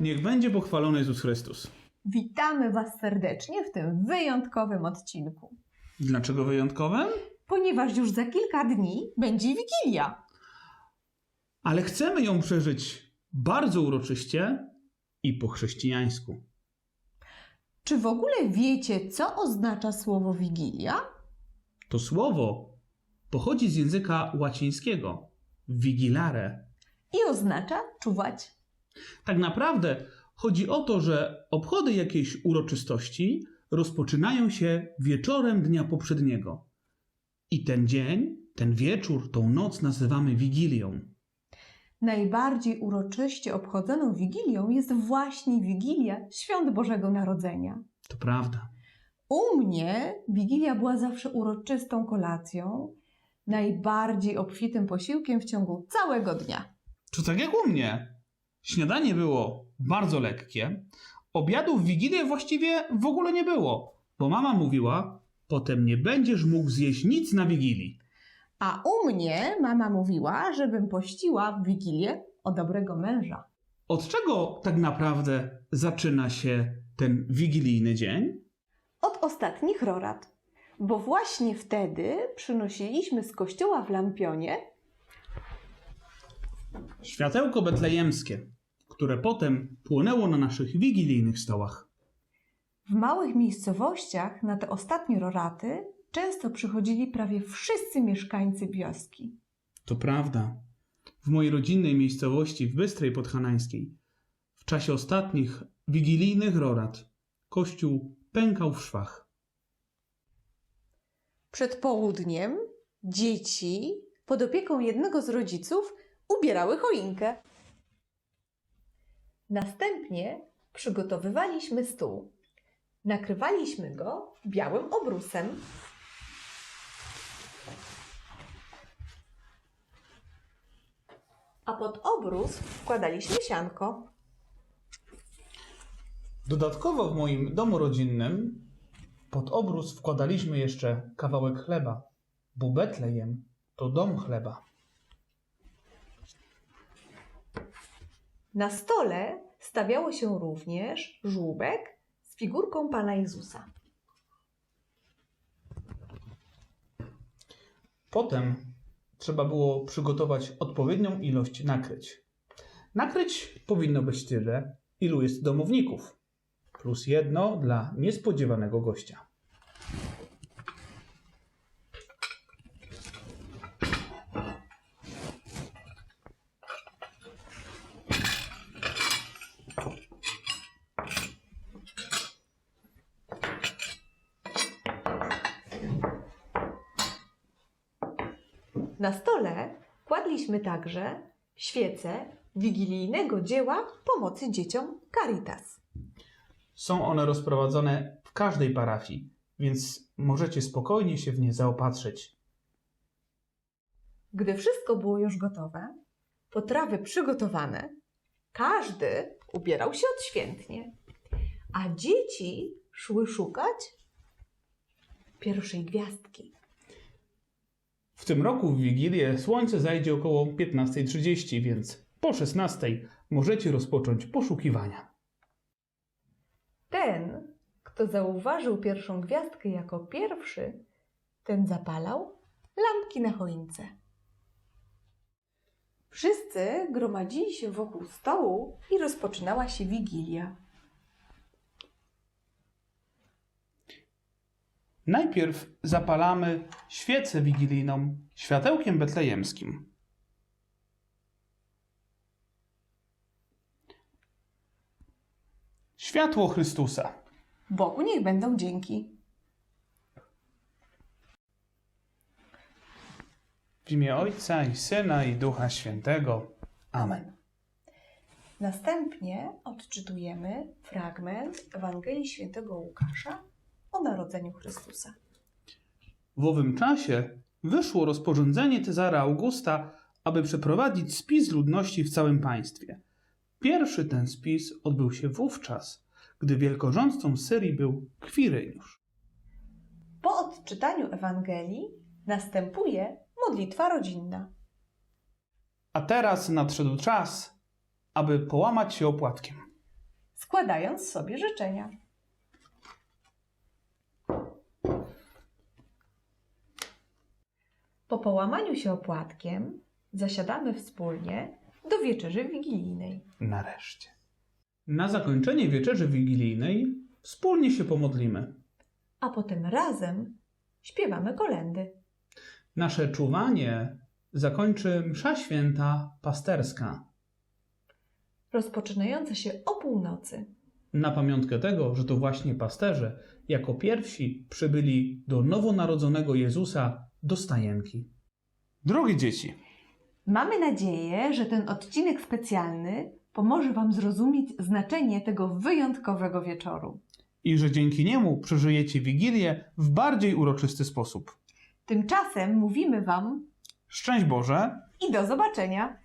Niech będzie pochwalony Jezus Chrystus. Witamy Was serdecznie w tym wyjątkowym odcinku, Dlaczego wyjątkowym? ponieważ już za kilka dni będzie Wigilia. Ale chcemy ją przeżyć bardzo uroczyście i po chrześcijańsku. Czy w ogóle wiecie, co oznacza słowo Wigilia? To słowo pochodzi z języka łacińskiego vigilare. I oznacza czuwać. Tak naprawdę chodzi o to, że obchody jakiejś uroczystości rozpoczynają się wieczorem dnia poprzedniego. I ten dzień, ten wieczór, tą noc nazywamy Wigilią. Najbardziej uroczyście obchodzoną Wigilią jest właśnie Wigilia Świąt Bożego Narodzenia. To prawda. U mnie Wigilia była zawsze uroczystą kolacją, najbardziej obfitym posiłkiem w ciągu całego dnia. To tak jak u mnie. Śniadanie było bardzo lekkie. Obiadu w Wigilię właściwie w ogóle nie było, bo mama mówiła, potem nie będziesz mógł zjeść nic na Wigilii. A u mnie mama mówiła, żebym pościła w Wigilię o dobrego męża. Od czego tak naprawdę zaczyna się ten wigilijny dzień? Od ostatnich rorat, bo właśnie wtedy przynosiliśmy z kościoła w Lampionie Światełko betlejemskie, które potem płonęło na naszych wigilijnych stołach. W małych miejscowościach na te ostatnie roraty często przychodzili prawie wszyscy mieszkańcy wioski. To prawda. W mojej rodzinnej miejscowości w Bystrej Podhanańskiej w czasie ostatnich wigilijnych rorat kościół pękał w szwach. Przed południem dzieci pod opieką jednego z rodziców ubierały choinkę. Następnie przygotowywaliśmy stół. Nakrywaliśmy go białym obrusem. A pod obrus wkładaliśmy sianko. Dodatkowo w moim domu rodzinnym pod obrus wkładaliśmy jeszcze kawałek chleba, bo Betlejem to dom chleba. Na stole stawiało się również żółbek z figurką Pana Jezusa. Potem trzeba było przygotować odpowiednią ilość nakryć. Nakryć powinno być tyle, ilu jest domowników, plus jedno dla niespodziewanego gościa. Na stole kładliśmy także świece wigilijnego dzieła pomocy dzieciom Caritas. Są one rozprowadzone w każdej parafii, więc możecie spokojnie się w nie zaopatrzyć. Gdy wszystko było już gotowe, potrawy przygotowane, każdy ubierał się odświętnie, a dzieci szły szukać pierwszej gwiazdki. W tym roku w Wigilię słońce zajdzie około 15.30, więc po 16.00 możecie rozpocząć poszukiwania. Ten, kto zauważył pierwszą gwiazdkę jako pierwszy, ten zapalał lampki na choince. Wszyscy gromadzili się wokół stołu i rozpoczynała się wigilia. Najpierw zapalamy świecę wigilijną światełkiem betlejemskim. Światło Chrystusa. Bogu niech będą dzięki. W imię Ojca i Syna i Ducha Świętego. Amen. Następnie odczytujemy fragment Ewangelii Świętego Łukasza narodzeniu Chrystusa. W owym czasie wyszło rozporządzenie Cezara Augusta, aby przeprowadzić spis ludności w całym państwie. Pierwszy ten spis odbył się wówczas, gdy wielkorządcą Syrii był Kwiryniusz. Po odczytaniu Ewangelii następuje modlitwa rodzinna. A teraz nadszedł czas, aby połamać się opłatkiem. składając sobie życzenia. Po połamaniu się opłatkiem zasiadamy wspólnie do wieczerzy wigilijnej. Nareszcie. Na zakończenie wieczerzy wigilijnej wspólnie się pomodlimy. a potem razem śpiewamy kolendy. Nasze czuwanie zakończy msza święta pasterska. rozpoczynające się o północy. Na pamiątkę tego, że to właśnie pasterze jako pierwsi przybyli do nowonarodzonego Jezusa do stajenki. Drogie dzieci, Mamy nadzieję, że ten odcinek specjalny pomoże Wam zrozumieć znaczenie tego wyjątkowego wieczoru. i że dzięki niemu przeżyjecie Wigilię w bardziej uroczysty sposób. Tymczasem mówimy Wam Szczęść Boże! i do zobaczenia!